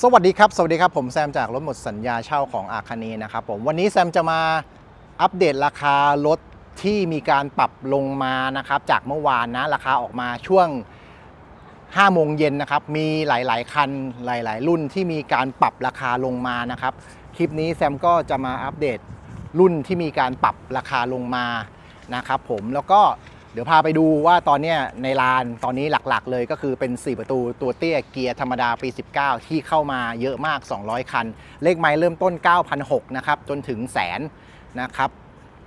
สวัสดีครับ สวัสดีครับ ผมแซมจากรถหมดสัญญาเช่าของอาคานีนะครับผมวันนี้แซมจะมาอัปเดตราคารถที่มีการปรับลงมานะครับจากเมื่อวานนะราคาออกมาช่วง5โมงเย็นนะครับมีหลาย ๆ คันหลาย ๆ รุ่นที่มีการปรับราคาลงมานะครับคลิปนี้แซมก็จะมาอัปเดตรุ่นที่มีการปรับราคาลงมานะครับผมแล้วก็ เดี๋ยวพาไปดูว่าตอนนี้ในลานตอนนี้หลักๆ เลยก็คือเป็น 4 ประตูตัวเตี้ยเกียร์ธรรมดาปี 19 ที่เข้ามาเยอะมาก 200 คัน เลขไมล์เริ่มต้น9,600นะครับจนถึงแสนนะครับ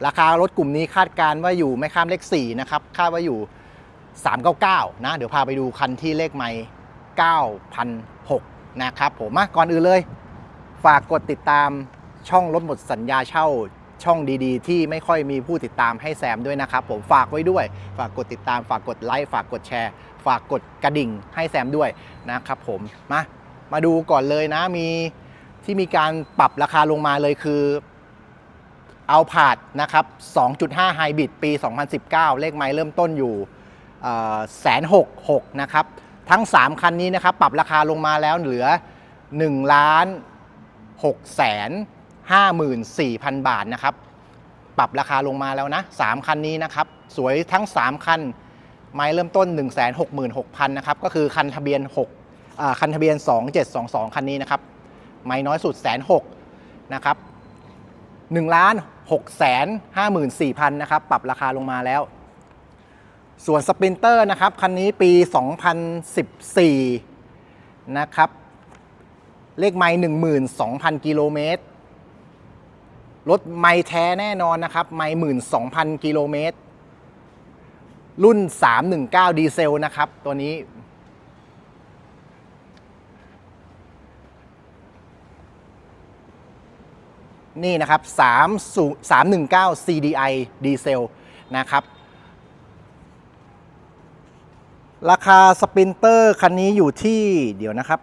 ราคารถกลุ่มนี้คาดการณ์ว่าอยู่ไม่ข้ามเลข4นะครับคาดว่าอยู่ 399 นะ เดี๋ยวพาไปดูคันที่เลขไมล์9,600นะครับผมมาก่อนอื่นเลย ฝากกดติดตามช่องรถหมดสัญญาเช่า ช่องดีๆ ที่ไม่ค่อยมีผู้ติดตามให้แซมด้วยนะครับ ผมฝากไว้ด้วย ฝากกดติดตาม ฝากกดไลค์ฝากกดแชร์ ฝากกดกระดิ่งให้แซมด้วยนะครับผมมามาดูก่อนเลยนะมีที่มีการปรับราคาลงมาเลยคือเอาผาดนะครับ 2.5 ไฮบริดปี 2019 เลขไมล์เริ่มต้นอยู่แสนหกหกนะครับ ทั้ง 3 คันนี้นะครับ ปรับราคาลงมาแล้วเหลือ1ล้าน6แสน 54,000 บาทนะครับ ปรับราคาลงมาแล้วนะ 3 คันนี้นะครับ สวยทั้ง 3 คัน ไมล์เริ่มต้น 166,000นะครับ ก็คือคันทะเบียน6คันทะเบียน 2722 คันนี้นะครับ ไมล์น้อยสุดแสนหกนะครับ1ล้าน6แสน54,000นะครับ ปรับราคาลงมาแล้ว ส่วนสปรินเตอร์นะครับ คันนี้ปี 2014 นะครับ เลขไมล์12,000 กิโลเมตร รถไม่แท้แน่นอนนะครับ ไม่หมื่นสองพันกิโลเมตร รุ่น 319 ดีเซลนะครับ ตัวนี้ นี่นะครับ3 319 CDI ดีเซลนะครับ ราคาสปินเตอร์คันนี้อยู่ที่เดี๋ยวนะครับ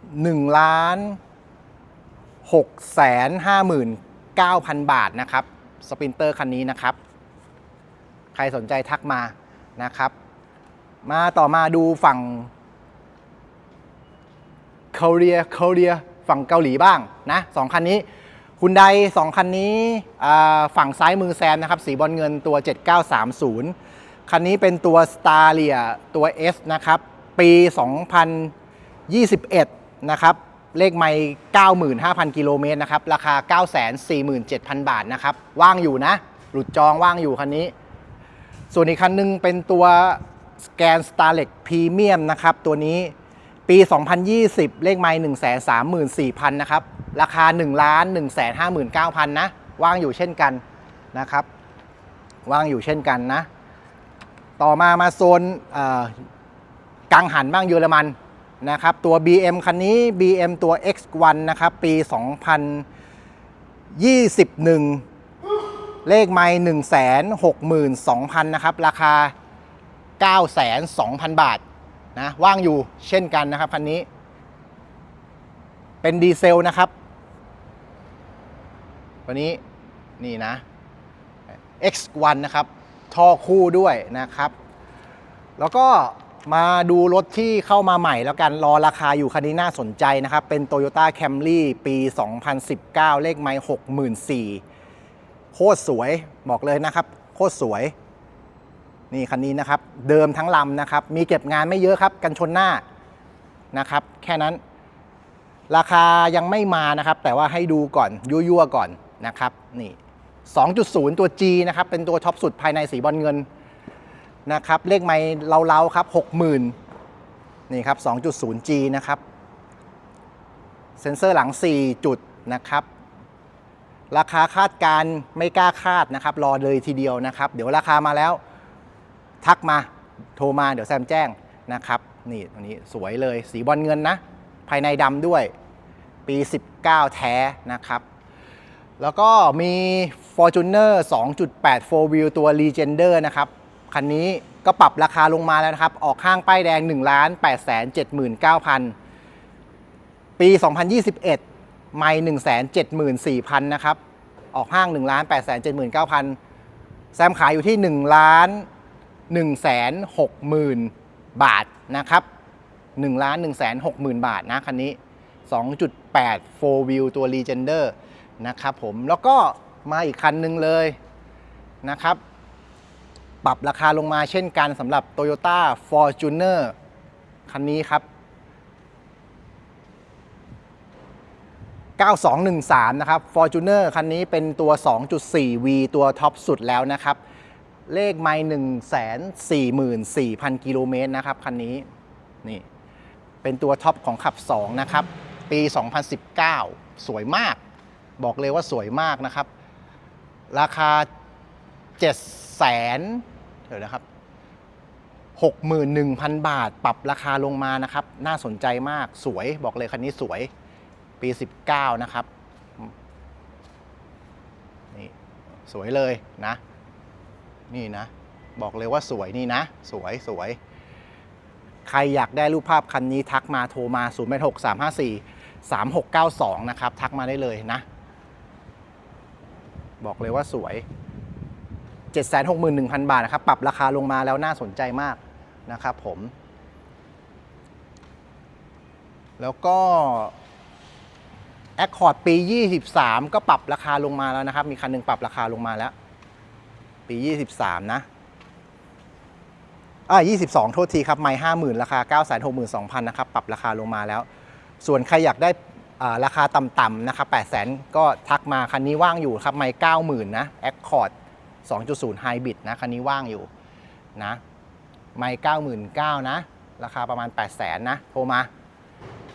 1ล้าน6 5 9 0 0 0 9,000 บาทนะครับสปินเตอร์คันนี้นะครับ ใครสนใจทักมานะครับ มาต่อมาดูฝั่งเกาหลีเกาหลีฝั่งเกาหลีบ้างนะสองคันนี้คุณใดสองคันนี้ฝั่งซ้ายมือแซมนะครับ สีบอลเงินตัว 7930 คันนี้เป็นตัว s t a เลียตัว S นะครับ ปี 2021 นะครับ เลขไม่95,000 กิโลเมตรนะครับ ราคา 947,000 บาทนะครับ ว่างอยู่นะ หลุดจองว่างอยู่คันนี้ ส่วนอีกคันหนึงเป็นตัวสแกน Starlex Premium นะครับ ตัวนี้ปี 2020 เลขไม่134,000 นะครับ ราคา1ล้าน159,000 นะ ว่างอยู่เช่นกันนะครับ ว่างอยู่เช่นกันนะ ต่อมามาโซนกังหันบ้างเยอรมัน นะครับตัว BM คันนี้ BM ตัว X1 นะครับปี 2021 เลขไม่1 6 2 0 0 0 นะครับ ราคา9,200,000 บาทนะว่างอยู่เช่นกันนะครับคันนี้ เป็นดีเซลนะครับตัวนี้นี่นะ X1 นะครับท่อคู่ด้วยนะครับ แล้วก็ มาดูรถที่เข้ามาใหม่แล้วกัน รอราคาอยู่คันนี้น่าสนใจนะครับ เป็น Toyota Camry ปี 2019 เลขไมล์64,000โคตรสวยบอกเลยนะครับ โคตรสวย นี่คันนี้นะครับ เดิมทั้งลำนะครับ มีเก็บงานไม่เยอะครับ กันชนหน้านะครับ แค่นั้น ราคายังไม่มานะครับ แต่ว่าให้ดูก่อน ยั่วๆก่อนนะครับ นี่ 2.0 ตัว G นะครับ เป็นตัวท็อปสุดภายในสีบอลเงิน นะครับ เลขไม่เล้าๆครับ 60,000 นี่ครับ 2.0 G นะครับ เซ็นเซอร์หลัง 4 จุดนะครับ ราคาคาดการไม่กล้าคาดนะครับ รอเลยทีเดียวนะครับ เดี๋ยวราคามาแล้ว ทักมาโทรมาเดี๋ยวแซมแจ้งนะครับ นี่ตัวนี้สวยเลยสีบอลเงินนะ ภายในดำด้วยปี 19 แท้นะครับแล้วก็มี Fortuner 2.8 4 wheel ตัว Legender นะครับ คันนี้ก็ปรับราคาลงมาแล้วนะครับ ออกข้างป้ายแดง 1 8 7 9 0 0 ปี 2021 ไม่ 174,000 นะครับ ออกห้าง 1 8 7 9 0 0 0 แซมขายอยู่ที่ 1 1 6 0 0 0 บาทนะครับ 1 1 6 0 0 0 0 บาทนะคันนี้ 2.8 4 wheel ตัว Legender นะครับผม แล้วก็มาอีกคันหนึ่งเลยนะครับ ปรับราคาลงมาเช่นกันสำหรับ Toyota Fortuner คันนี้ครับ 9213 นะครับ Fortuner คันนี้เป็นตัว 2.4V ตัวท็อปสุดแล้วนะครับ เลขไม่144,000 กิโลเมตรนะครับ คันนี้นี่เป็นตัวท็อปของขับ 2 นะครับ ปี 2019 สวยมาก บอกเลยว่าสวยมากนะครับ ราคา 7 0 0 0 0เดี๋ยวนะครับ 61,000 บาท ปรับราคาลงมานะครับ น่าสนใจมากสวยบอกเลยคันนี้สวยปี 19 นะครับ นี่สวยเลยนะ นี่นะ บอกเลยว่าสวยนี่นะ สวยสวย ใครอยากได้รูปภาพคันนี้ทักมาโทรมา0 8 6 3 5 4 3 6 9 2 นะครับ ทักมาได้เลยนะ บอกเลยว่าสวย 761,000 บาทนะครับ ปรับราคาลงมาแล้วน่าสนใจมากนะครับผม แล้วก็ Accord ปี 23 ก็ปรับราคาลงมาแล้วนะครับ มีคันหนึ่งปรับราคาลงมาแล้ว ปี 23 นะอ่า22 โทษทีครับ ไม่50,000 ราคา 962,000 นะครับ ปรับราคาลงมาแล้ว ส่วนใครอยากได้ราคาต่ำๆนะครับ800,000 ก็ทักมาคันนี้ว่างอยู่ครับ ไม่90,000 นะ Accord 2.0 Hybrid นะคันนี้ว่างอยู่นะไม่99,000นะ ราคาประมาณ 800,000นะ โทรมา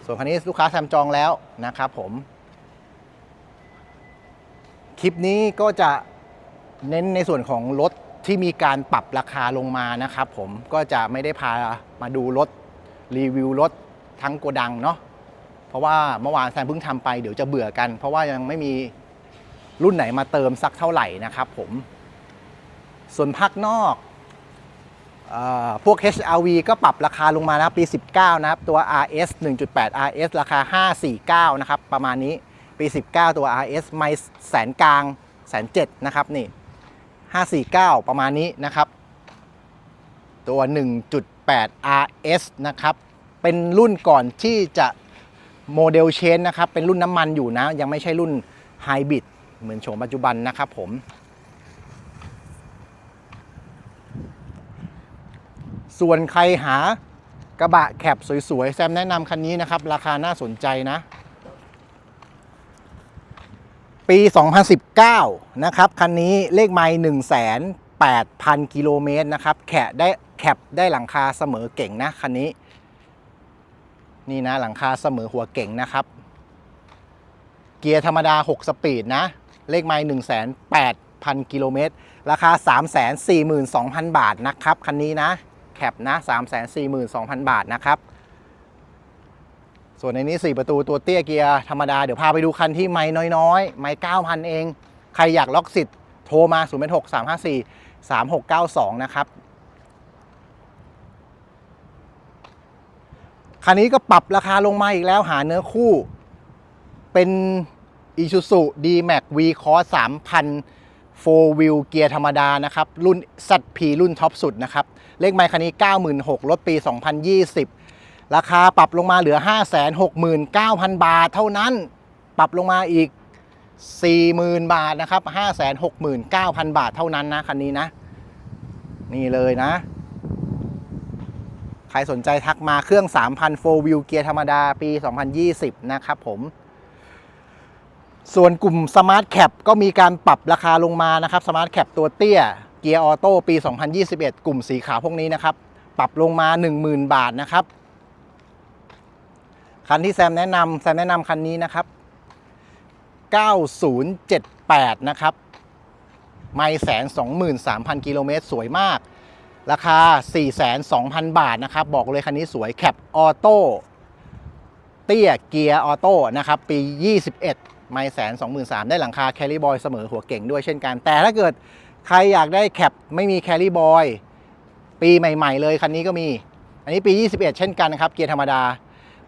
ส่วนคันนี้ลูกค้าแซมจองแล้วนะครับผม คลิปนี้ก็จะเน้นในส่วนของรถที่มีการปรับราคาลงมานะครับผมก็จะไม่ได้พามาดูรถรีวิวรถทั้งโกดังเนาะเพราะว่าเมื่อวานแซมเพิ่งทำไปเดี๋ยวจะเบื่อกัน เพราะว่ายังไม่มีรุ่นไหนมาเติมสักเท่าไหร่นะครับผม ส่วนภาคนอกอพวก HRV ก็ปรับราคาลงมานะครับปี 19 นะครับ ตัว RS 1.8 RS ราคา 549 นะครับ ประมาณนี้ปี 19 ตัว RS ไม่แสนกลางแสนเจ็ดนะครับนี่ 549 ประมาณนี้นะครับ ตัว 1.8 RS นะครับ เป็นรุ่นก่อนที่จะโมเดลเชนนะครับ เป็นรุ่นน้ำมันอยู่นะ ยังไม่ใช่รุ่นไฮบริดเหมือนโฉมปัจจุบันนะครับผม ส่วนใครหากระบะแคปสวยๆ แซมแนะนำคันนี้นะครับ ราคาน่าสนใจนะ ปี 2019 นะครับ คันนี้เลขไมล์1 8 0 0 0 กิโลเมตรนะครับ แขะได้แคปได้หลังคาเสมอเก่งนะ คันนี้ นี่นะหลังคาเสมอหัวเก่งนะครับ เกียร์ธรรมดา 6 สปีดนะ เลขไมล์1 8 0 0 0 กิโลเมตร ราคา 342,000 บาทนะครับ คันนี้นะ แคปนะ 342,000 บาทนะครับ ส่วนในนี้ 4 ประตูตัวเตี้ยเกียร์ธรรมดา เดี๋ยวพาไปดูคันที่ไม่น้อยๆ ไม่9,000 เอง ใครอยากล็อกสิทธิ์โทรมา 0 6 3 5 4 3 6 9 2 นะครับคันนี้ก็ปรับราคาลงมาอีกแล้วหาเนื้อคู่ เป็น Isuzu D-Max V Cross 3,000 4 wheel เกียร์ธรรมดานะครับรุ่น ZP รุ่นท็อปสุดนะครับเลขไมค์คันนี้ 96,000รถปี 2020 ราคาปรับลงมาเหลือ 569,000 บาทเท่านั้นปรับลงมาอีก 40,000 บาทนะครับ569,000 บาทเท่านั้นนะคันนี้นะ นี่เลยนะ ใครสนใจทักมาเครื่อง 3,000 4 wheel เกียร์ธรรมดาปี 2020 นะครับผม ส่วนกลุ่ม Smart Cap ก็มีการปรับราคาลงมานะครับ Smart Cap ตัวเตี้ย เกียร์ออโต้ปี 2021 กลุ่มสีขาวพวกนี้นะครับ ปรับลงมา 10,000 บาทนะครับ คันที่แซมแนะนำแซมแนะนำคันนี้นะครับ 9078 นะครับ ไม่แสน23,000กิโลเมตรสวยมาก ราคา 4,200,000 บาทนะครับ บอกเลยคันนี้สวยแคปออโต้เตี้ยเกียร์ออโต้นะครับ ปี 21 ไม่แสน23,000ได้หลังคาแคลริบอยเสมอหัวเก่งด้วยเช่นกัน แต่ถ้าเกิดใครอยากได้แคปไม่มีแคลริบอยปีใหม่ ๆ เลยคันนี้ก็มี อันนี้ปี 21 เช่นกันนะครับ เกียร์ธรรมดา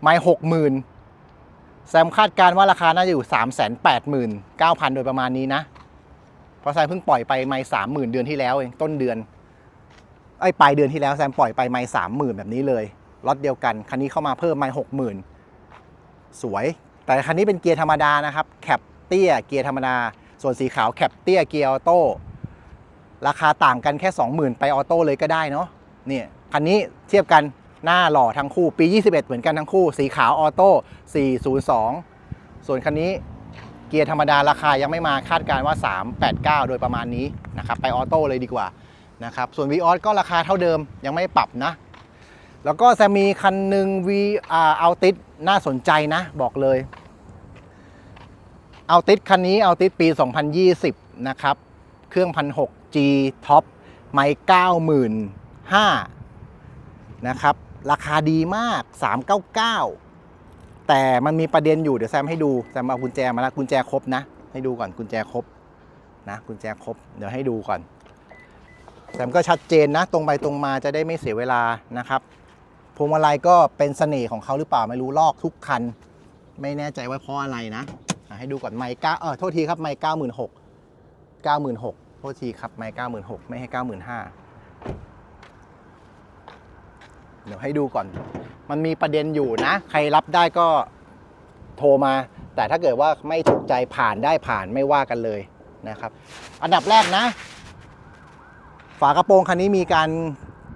ไม่60,000แซมคาดการว่าราคาน่าจะอยู่ 389,000 โดยประมาณนี้นะ เพราะแซมเพิ่งปล่อยไปไม่30,000เดือนที่แล้วเองต้นเดือนไอ้ปลายเดือนที่แล้วแซมปล่อยไปไม่30,000แบบนี้เลยล็อตเดียวกัน คันนี้เข้ามาเพิ่มไม่60,000สวย แต่คันนี้เป็นเกียร์ธรรมดานะครับแคปเตี้ยเกียร์ธรรมดา ส่วนสีขาวแคปเตี้ยเกียร์ออโต้ราคาต่างกันแค่ 20,000 ไปออโต้เลยก็ได้เนาะเนี่ยคันนี้เทียบกันหน้าหล่อทั้งคู่ปี 21 เหมือนกันทั้งคู่ สีขาวออโต้402 ส่วนคันนี้เกียร์ธรรมดาราคายังไม่มาคาดการณ์ว่า 389 โดยประมาณนี้นะครับไปออโต้เลยดีกว่านะครับส่วน v ีออก็ราคาเท่าเดิมยังไม่ปรับนะ แล้วก็จะมีคันหนึ่ง V อ่าเอาติดน่าสนใจนะ บอกเลย เอาติดคันนี้เอาติดปี 2020 นะครับ เครื่อง 1,600 G Top ไม่95,000นะครับ ราคาดีมาก 399 แต่มันมีประเด็นอยู่เดี๋ยวแซมให้ดู แซมเอากุญแจมาล้วกุญแจครบนะ ให้ดูก่อนกุญแจครบนะกุญแจครบ เดี๋ยวให้ดูก่อนแซมก็ชัดเจนนะ ตรงไปตรงมาจะได้ไม่เสียเวลานะครับ พวงมาลัยก็เป็นเสน่ห์ของเขาหรือเปล่าไม่รู้ลอกทุกคัน ไม่แน่ใจว่าเพราะอะไรนะ ให้ดูก่อนไมค์เก้าเออโทษทีครับไมค์เก้าหมื่นหกเก้าหมื่นหกโทษทีครับไมค์เก้าหมื่นหกไม่ให้เก้าหมื่นห้าเดี๋ยวให้ดูก่อน มันมีประเด็นอยู่นะ ใครรับได้ก็โทรมา แต่ถ้าเกิดว่าไม่ถูกใจผ่านได้ผ่านไม่ว่ากันเลยนะครับ อันดับแรกนะ ฝากระโปรงคันนี้มีการ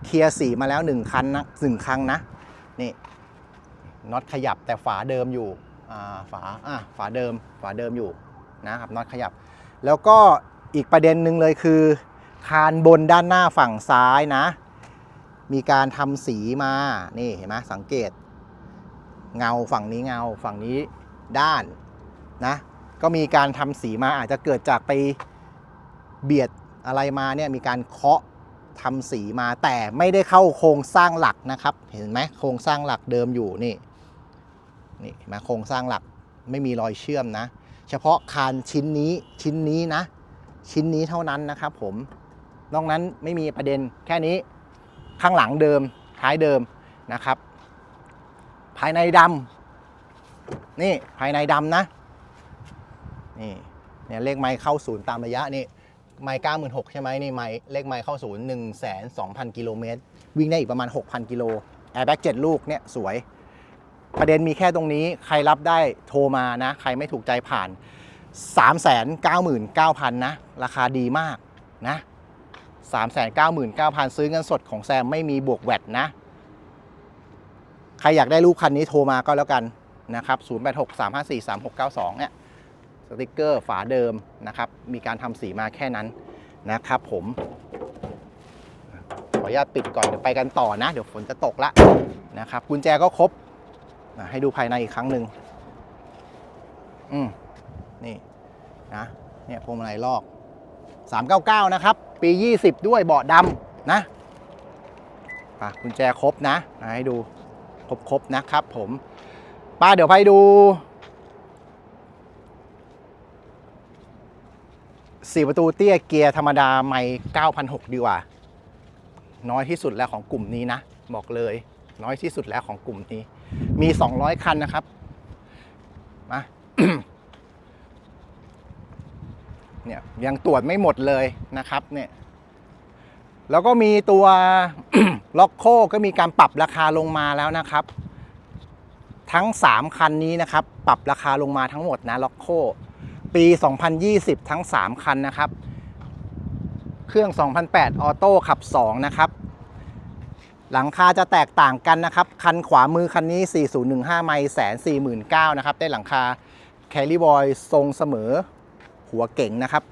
เคลียร์สีมาแล้วหนึ่งคันนะหนึ่งครั้งนะนี่น็อตขยับแต่ฝาเดิมอยู่ฝาอะฝาเดิมฝาเดิมอยู่นะครับน็อตขยับ แล้วก็อีกประเด็นหนึ่งเลยคือ คานบนด้านหน้าฝั่งซ้ายนะ มีการทำสีมานี่เห็นไหมสังเกต เงาฝั่งนี้เงาฝั่งนี้ด้านนะก็มีการทำสีมาอาจจะเกิดจากไปเบียดอะไรมาเนี่ยมีการเคาะ ทำสีมาแต่ไม่ได้เข้าโครงสร้างหลักนะครับ เห็นไหมโครงสร้างหลักเดิมอยู่นี่นี่เห็นไหมโครงสร้างหลักไม่มีรอยเชื่อมนะ เฉพาะคานชิ้นนี้ชิ้นนี้นะ ชิ้นนี้เท่านั้นนะครับผมนอกนั้นไม่มีประเด็นแค่นี้ข้างหลังเดิมท้ายเดิมนะครับ ภายในดำนี่ภายในดำนะนี่เนี่ยเลขไม้เข้าศูนย์ตามระยะนี่ ไม้เก้าหมื่นหกใช่ไหมนี่ไม้เลขไม้เข้าศูนย์หนึ่งแสนสองพันกิโลเมตรวิ่งได้อีกประมาณ6,000กิโลแอร์แบ็กเจ็ดลูกเนี่ยสวย ประเด็นมีแค่ตรงนี้ใครรับได้โทรมานะ ใครไม่ถูกใจผ่าน 3 9 9 0 0 0 นะ ราคาดีมากนะ3 9 9 0 0 0 ซื้อเงินสดของแซมไม่มีบวกแวดนะ ใครอยากได้ลูกคันนี้โทรมาก็แล้วกันนะครับ 086 354 3692 เนี่ย ติกเกอร์ฝาเดิมนะครับ มีการทำสีมาแค่นั้นนะครับผมขออนุญาตปิดก่อนเดี๋ยวไปกันต่อนะ เดี๋ยวฝนจะตกละนะครับกุญแจก็ครบอะให้ดูภายในอีกครั้งหนึ่งอืมนี่นะเนี่ยพวงมาลัยลอก 399 นะครับ ปี 20 ด้วยเบาะดำนะอะกุญแจครบนะอะให้ดูครบๆนะครับผมป้าเดี๋ยวไปดู สี่ประตูเตี้ยเกียร์ธรรมดาไม่9,600ดีกว่า น้อยที่สุดแล้วของกลุ่มนี้นะ บอกเลย น้อยที่สุดแล้วของกลุ่มนี้ มี 200 คันนะครับ มาเนี่ยยังตรวจไม่หมดเลยนะครับเนี่ยแล้วก็มีตัวล็อกโคก็มีการปรับราคาลงมาแล้วนะครับ ทั้ง 3 คันนี้นะครับ ปรับราคาลงมาทั้งหมดนะล็อกโค ปี 2020 ทั้ง 3 คันนะครับ เครื่อง 2008 ออโต้ขับ 2 นะครับ หลังคาจะแตกต่างกันนะครับ คันขวามือคันนี้ 4015 ไมล์แสน49,000นะครับ ได้หลังคาแคลิบอยทรงเสมอหัวเก่งนะครับ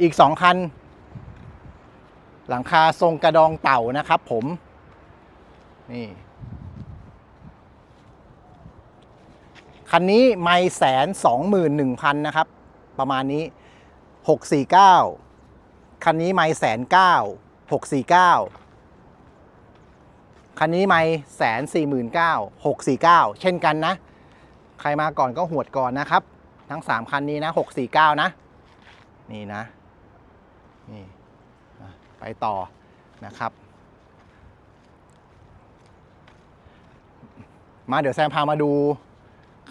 อีก 2 คัน หลังคาทรงกระดองเต่านะครับผม นี่ คันนี้ไม่แสนสองหมื่นหนึ่งพันนะครับ ประมาณนี้หกสี่เก้าคันนี้ไม่แสนเก้าหกสี่เก้าคันนี้ไม่แสนสี่หมื่นเก้าหกสี่เก้าเช่นกันนะ ใครมาก่อนก็หวดก่อนนะครับ ทั้งสามคันนี้นะหกสี่เก้านะ นี่นะ นี่ ไปต่อนะครับมาเดี๋ยวแซมพามาดู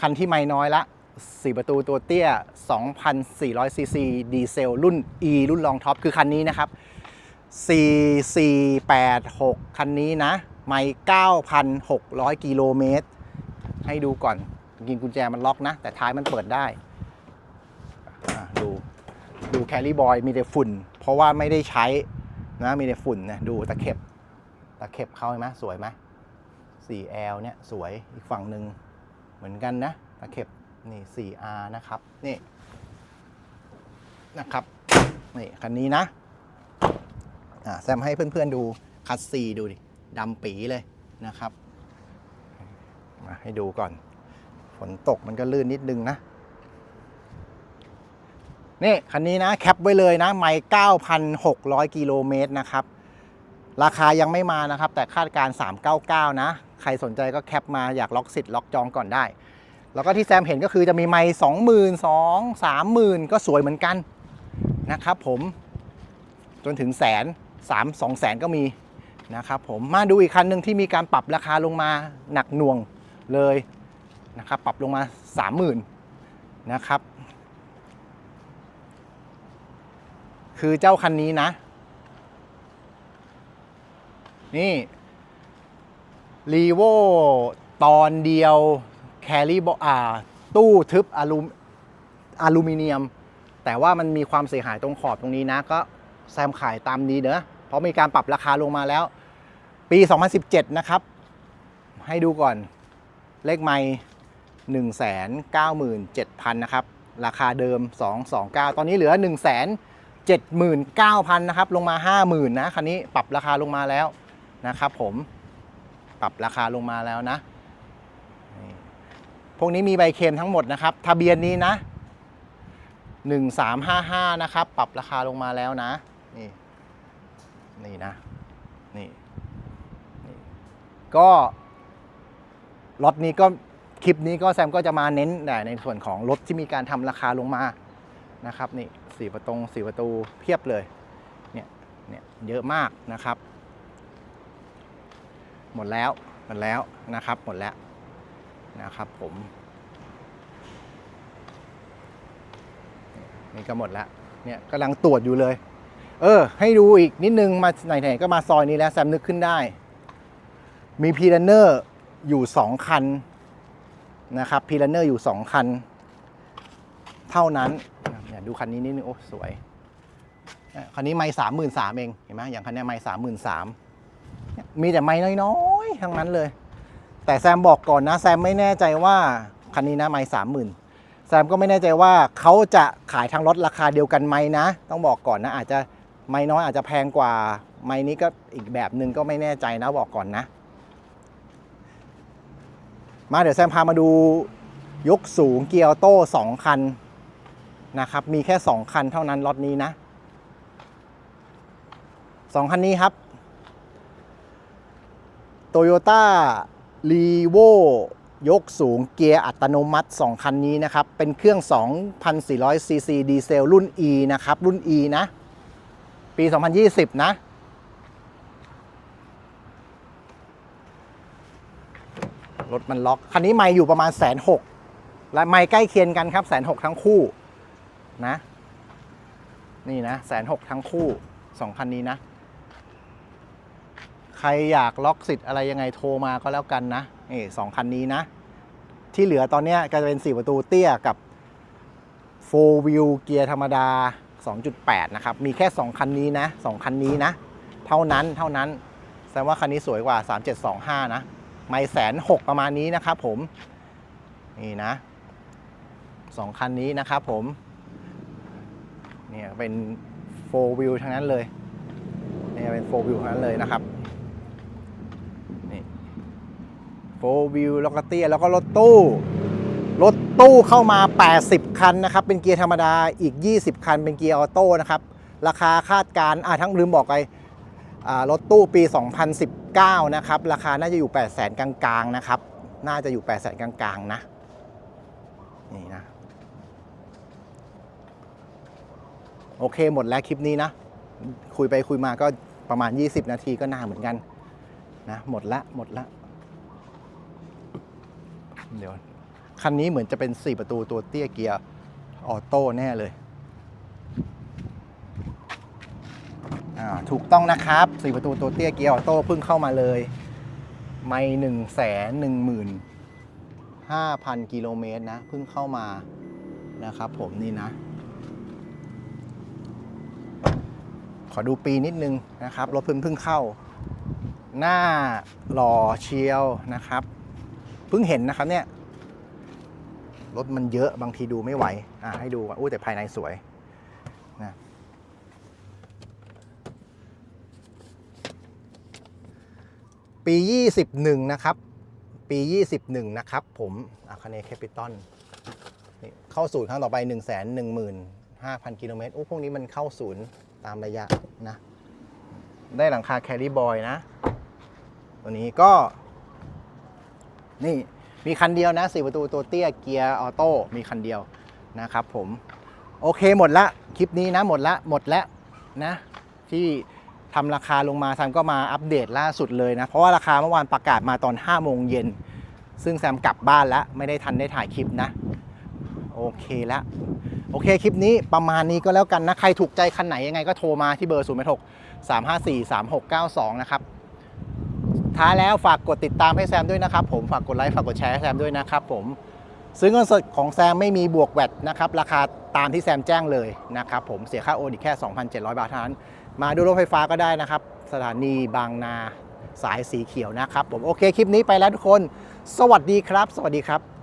คันที่ไม่น้อยละ 4 ประตูตัวเตี้ย 2,400 ซีซีดีเซลรุ่น E รุ่นรองท็อปคือคันนี้นะครับ 4486 คันนี้นะ ไม่9,600 กิโลเมตร ให้ดูก่อนจริงๆกุญแจมันล็อกนะ แต่ท้ายมันเปิดได้อะดูดูแคลรี่บอยมีแต่ฝุ่น เพราะว่าไม่ได้ใช้นะมีแต่ฝุ่นนะดูตะเข็บ ตะเข็บเขาไหมสวยไหม 4L เนี่ยสวยอีกฝั่งหนึ่ง เหมือนกันนะตะเข็บนี่ 4R นะครับ นี่นะครับนี่คันนี้นะอ่าแซมให้เพื่อนๆดูคัสซีดูดิดำปีเลยนะครับ มาให้ดูก่อน ฝนตกมันก็ลื่นนิดนึงนะ นี่ คันนี้นะแคปไว้เลยนะไม่9,600 กิโลเมตรนะครับ ราคายังไม่มานะครับ แต่คาดการ 399 นะ ใครสนใจก็แคปมาอยากล็อกสิทธิ์ล็อกจองก่อนได้ แล้วก็ที่แซมเห็นก็คือจะมีไม้20,000 30,000ก็สวยเหมือนกันนะครับผมจนถึงแสนสามสองแสนก็มีนะครับผมมาดูอีกคันหนึ่งที่มีการปรับราคาลงมาหนักหน่วงเลยนะครับปรับลงมา 30,000นะครับ คือเจ้าคันนี้นะ นี่ รีโวตอนเดียวแครี่บอ่าตู้ทึบอลูอลูมิเนียม แต่ว่ามันมีความเสียหายตรงขอบตรงนี้นะ ก็แซมขายตามนี้เนอะเพราะมีการปรับราคาลงมาแล้ว ปี 2017 นะครับ ให้ดูก่อนเลขไม่197,000 นะครับ ราคาเดิม 229 ตอนนี้เหลือ 1 7 9 0 0 0 นะครับ ลงมา 50,000 นะ คันนี้ปรับราคาลงมาแล้วนะครับผม ปรับราคาลงมาแล้วนะ พวกนี้มีใบเคมทั้งหมดนะครับ ทะเบียนนี้นะ 1355 นะครับ ปรับราคาลงมาแล้วนะ นี่ นี่นะ นี่นี่ก็รถนี้ก็คลิปนี้ก็แซมก็จะมาเน้นแต่ในส่วนของรถที่มีการทำราคาลงมานะครับนี่สี่ประตูสี่ประตูเพียบเลยเนี่ยเนี่ยเยอะมากนะครับ หมดแล้วหมดแล้วนะครับหมดแล้วนะครับผมนี่ก็หมดแล้วเนี่ยกำลังตรวจอยู่เลย เออ ให้ดูอีกนิดนึงมาไหนๆก็มาซอยนี้แล้วแซมนึกขึ้นได้ มีพีลันเนอร์อยู่ 2 คันนะครับพีลันเนอร์อยู่ 2 คัน เท่านั้นเนี่ยดูคันนี้นิดนึงโอ้สวยเนี่ยคันนี้ไม่สามหมื่นสามเองเห็นไหมอย่างคันนี้ไม่สามหมื่นสาม มีแต่ไม่น้อยๆ ทั้งนั้นเลย แต่แซมบอกก่อนนะ แซมไม่แน่ใจว่าคันนี้นะไม่สามหมื่นแซมก็ไม่แน่ใจว่าเขาจะขายทางรถราคาเดียวกันไหมนะ ต้องบอกก่อนนะอาจจะไม่น้อยอาจจะแพงกว่าไม่นี้ก็อีกแบบหนึ่งก็ไม่แน่ใจนะบอกก่อนนะ มาเดี๋ยวแซมพามาดูยกสูงเกียร์โต้สองคันนะครับมีแค่ 2 คันเท่านั้นรถนี้นะสองคันนี้ครับ Toyota r e v o ยกสูงเกียร์อัตโนมัติ 2 คันนี้นะครับ เป็นเครื่อง 2,400 ซีซีดีเซลรุ่น E นะครับ รุ่น E นะ ปี 2020 นะ รถมันล็อก คันนี้ไม่อยู่ประมาณแสนหกและไม่ใกล้เคียงกันครับแสนหกทั้งคู่นะ นี่นะแสนหกทั้งคู่สองคันนี้นะ ใครอยากล็อกสิทธิ์อะไรยังไงโทรมาก็แล้วกันนะนี่สองคันนี้นะ ที่เหลือตอนนี้ก็จะเป็น 4 ประตูเตี้ยกับ 4 wheel เกียร์ธรรมดา 2.8 นะครับ มีแค่ 2 คันนี้นะ 2 คันนี้นะ เท่านั้นเท่านั้นแสดงว่าคันนี้สวยกว่า 3725 นะ ไม่แสนหกประมาณนี้นะครับผม นี่นะสองคันนี้นะครับผม เนี่ยเป็น 4 wheel ทั้งนั้นเลยเนี่ยเป็น 4 wheel ทั้งนั้นเลยนะครับ นี่ 4 wheel แล้วก็เตี้ยแล้วก็รถตู้ รถตู้เข้ามา 80 คันนะครับ เป็นเกียร์ธรรมดาอีก 20 คัน เป็นเกียร์ออโต้นะครับ ราคาคาดการอ่ทั้งลืมบอกไปรถตู้ปี 2019 นะครับ ราคาน่าจะอยู่ 8 0 0แสนกลางๆ นะครับ น่าจะอยู่ 8 0 0แสนกลางๆ นะ นี่นะ โอเคหมดแล้วคลิปนี้นะ คุยไปคุยมาก็ประมาณ 20 นาทีก็นานเหมือนกันนะ หมดละหมดละ เดี๋ยว คันนี้เหมือนจะเป็น 4 ประตูตัวเตี้ยเกียร์ออโต้แน่เลย ถูกต้องนะครับ 4 ประตูตัวเตี้ยเกียร์ออโต้เพิ่งเข้ามาเลย ไม่หนึ่งแสนหนึ่งหมื่น5,000กิโลเมตรนะเพิ่งเข้ามานะครับผมนี่นะ ขอดูปีนิดนึงนะครับรถเพิ่งเพิ่งเข้า หน้าหล่อเชียวนะครับ เพิ่งเห็นนะครับเนี่ย รถมันเยอะบางทีดูไม่ไหว อะให้ดูอู้แต่ภายในสวยนะปี 21 นะครับ ปี 21 นะครับ ผมอาคาเนแคปิตอลนี่เข้าศูนย์ครั้งต่อไป 1 1 5 0 0 0 กิโลเมตรโอ้พวกนี้มันเข้าศูนย์ตามระยะนะ ได้หลังคาแคริบอยนะ ตัวนี้ก็ นี่มีคันเดียวนะสี่ประตูตัวเตี้ยเกียร์ออโต้มีคันเดียวนะครับผมโอเคหมดละคลิปนี้นะหมดละหมดแล้วนะที่ทำราคาลงมาทันก็มาอัปเดตล่าสุดเลยนะ เพราะว่าราคาเมื่อวานประกาศมาตอน 5 โมงเย็น ซึ่งแซมกลับบ้านแล้ว ไม่ได้ทันได้ถ่ายคลิปนะ โอเคแล้วโอเคคลิปนี้ประมาณนี้ก็แล้วกันนะ ใครถูกใจคันไหนยังไงก็โทรมาที่เบอร์ 0 6 3 5 4 3 6 9 2 นะครับ ท้ายแล้วฝากกดติดตามให้แซมด้วยนะครับผมฝากกดไลค์ฝากกดแชร์ให้แซมด้วยนะครับผมซื้อเงินสดของแซมไม่มีบวกแวดนะครับราคาตามที่แซมแจ้งเลยนะครับผมเสียค่าโอนอีกแค่ 2,700 บาทเท่านั้น มาดูรถไฟฟ้าก็ได้นะครับ สถานีบางนาสายสีเขียวนะครับผมโอเคคลิปนี้ไปแล้วทุกคน สวัสดีครับ สวัสดีครับ